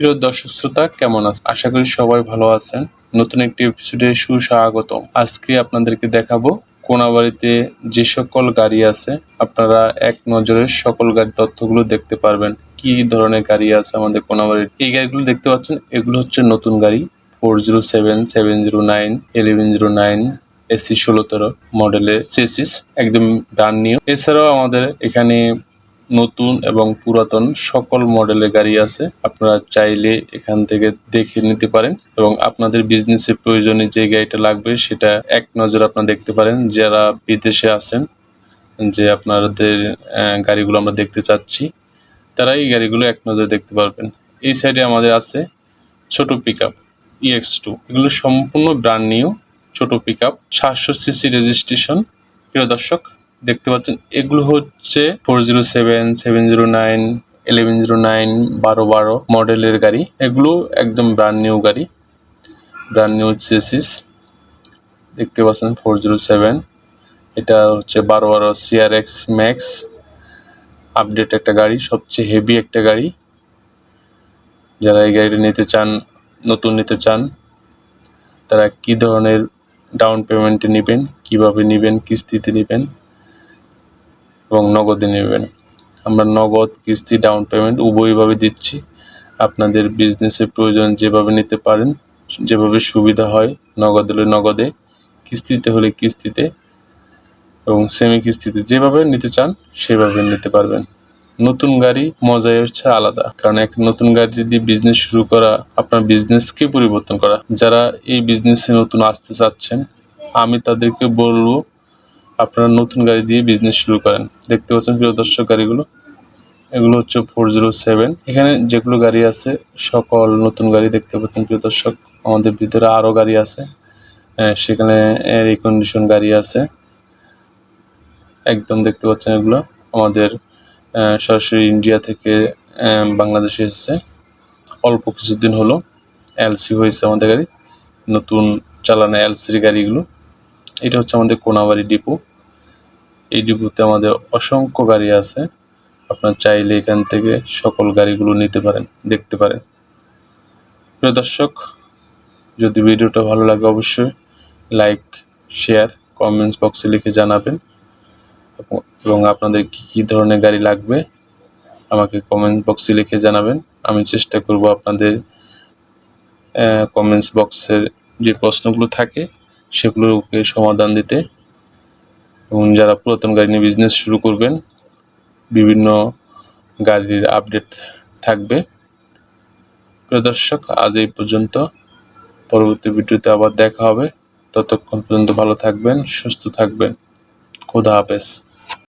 প্রিয় দর্শক শ্রোতা, কেমন আছেন? আশা করি সবাই ভালো আছেন। নতুন একটি এপিসোডে সুস্বাগত আজকে আপনাদেরকে দেখাবো কোনাবাড়িতে যে সকল গাড়ি আছে, আপনারা এক নজরে সকল গাড়ির তথ্যগুলো দেখতে পারবেন। কি ধরনের গাড়ি আছে আমাদের কোনাবাড়ির? এই গাড়িগুলো দেখতে পাচ্ছেন, এগুলো হচ্ছে নতুন গাড়ি। Four zero seven seven zero nine eleven zero nine, AC ষোলো তেরো মডেলের সেসিস একদম ব্রান্ড নিউ এছাড়াও আমাদের এখানে নতুন এবং পুরাতন সকল মডেলের গাড়ি আছে। আপনারা চাইলে এখান থেকে দেখে নিতে পারেন এবং আপনাদের বিজনেসের প্রয়োজনে যে গাড়িটা লাগবে সেটা এক নজর আপনারা দেখতে পারেন। যারা বিদেশে আছেন, যে আপনাদের গাড়িগুলো আমরা দেখতে চাচ্ছি, তারা এই গাড়িগুলো এক নজরে দেখতে পারবেন। এই সাইডে আমাদের আছে ছোট পিক আপ ইএক্স টু এগুলো সম্পূর্ণ ব্র্যান্ড নিউ ছোট পিক আপ সাতশো সিসি রেজিস্ট্রেশন প্রিয় দর্শক দেখতে পাচ্ছেন, এগুলো হচ্ছে four zero seven seven zero nine, eleven zero nine, বারো বারো মডেলের গাড়ি। এগুলো একদম ব্র্যান্ড নিউ গাড়ি ব্র্যান্ড নিউ চেসিস দেখতে পাচ্ছেন ফোর জিরো সেভেন, এটা হচ্ছে বারো বারো সিআরএক্স ম্যাক্স আপডেট একটা গাড়ি, সবচেয়ে হেভি একটা গাড়ি। যারা এই গাড়িটা নিতে চান, নতুন নিতে চান, তারা কি ধরনের ডাউন পেমেন্টে নেবেন, কীভাবে নেবেন, কিস্তিতে নেবেন এবং নগদে নেবেন। আমরা নগদ কিস্তি ডাউন পেমেন্ট উভয়ভাবে দিচ্ছি। আপনাদের বিজনেসের প্রয়োজন যেভাবে নিতে পারেন, যেভাবে সুবিধা হয়, নগদ হলে নগদে, কিস্তিতে হলে কিস্তিতে এবং সেমি কিস্তিতে যেভাবে নিতে চান, সেভাবে নিতে পারবেন। নতুন গাড়ি, মজাই হচ্ছে আলাদা। কারণ এক নতুন গাড়ি দিয়ে বিজনেস শুরু করা, আপনার বিজনেসকে পরিবর্তন করা। যারা এই বিজনেসে নতুন আসতে চাচ্ছেন, আমি তাদেরকে বলব আপনারা নতুন গাড়ি দিয়ে বিজনেস শুরু করেন। দেখতে পাচ্ছেন প্রিয় দর্শক গাড়িগুলো। এগুলো হচ্ছে ফোর জিরো সেভেন এখানে যেগুলো গাড়ি আছে, সকল নতুন গাড়ি দেখতে পাচ্ছেন প্রিয় দর্শক। আমাদের ভিতরে আরও গাড়ি আছে। সেখানে রিকন্ডিশন গাড়ি আছে। একদম দেখতে পাচ্ছেন এগুলো। আমাদের সরাসরি ইন্ডিয়া থেকে বাংলাদেশে এসেছে। অল্প কিছুদিন হলো এলসি হয়েছে আমাদের গাড়ি। নতুন চালানো এলসির গাড়িগুলো। এটা হচ্ছে আমাদের কোনাবাড়ি ডিপো। এই ডিপোতে আমাদের অসংখ্য গাড়ি আছে। আপনার চাইলে এখান থেকে সকল গাড়িগুলো নিতে পারেন, দেখতে পারেন। প্রিয় দর্শক, যদি ভিডিওটা ভালো লাগে অবশ্যই লাইক শেয়ার কমেন্টস বক্সে লিখে জানাবেন। এবং- আপনাদের কী কী ধরনের গাড়ি লাগবে আমাকে কমেন্ট বক্সে লিখে জানাবেন। আমি চেষ্টা করব আপনাদের কমেন্টস বক্সের যে প্রশ্নগুলো থাকে সেগুলোকে সমাধান দিতে এবং যারা পুরাতন গাড়ি নিয়ে বিজনেস শুরু করবেন, বিভিন্ন গাড়ির আপডেট থাকবে। প্রিয় দর্শক, আজ এই পর্যন্ত। পরবর্তী ভিডিওতে আবার দেখা হবে। ততক্ষণ পর্যন্ত ভালো থাকবেন, সুস্থ থাকবেন। খোদা হাফেজ।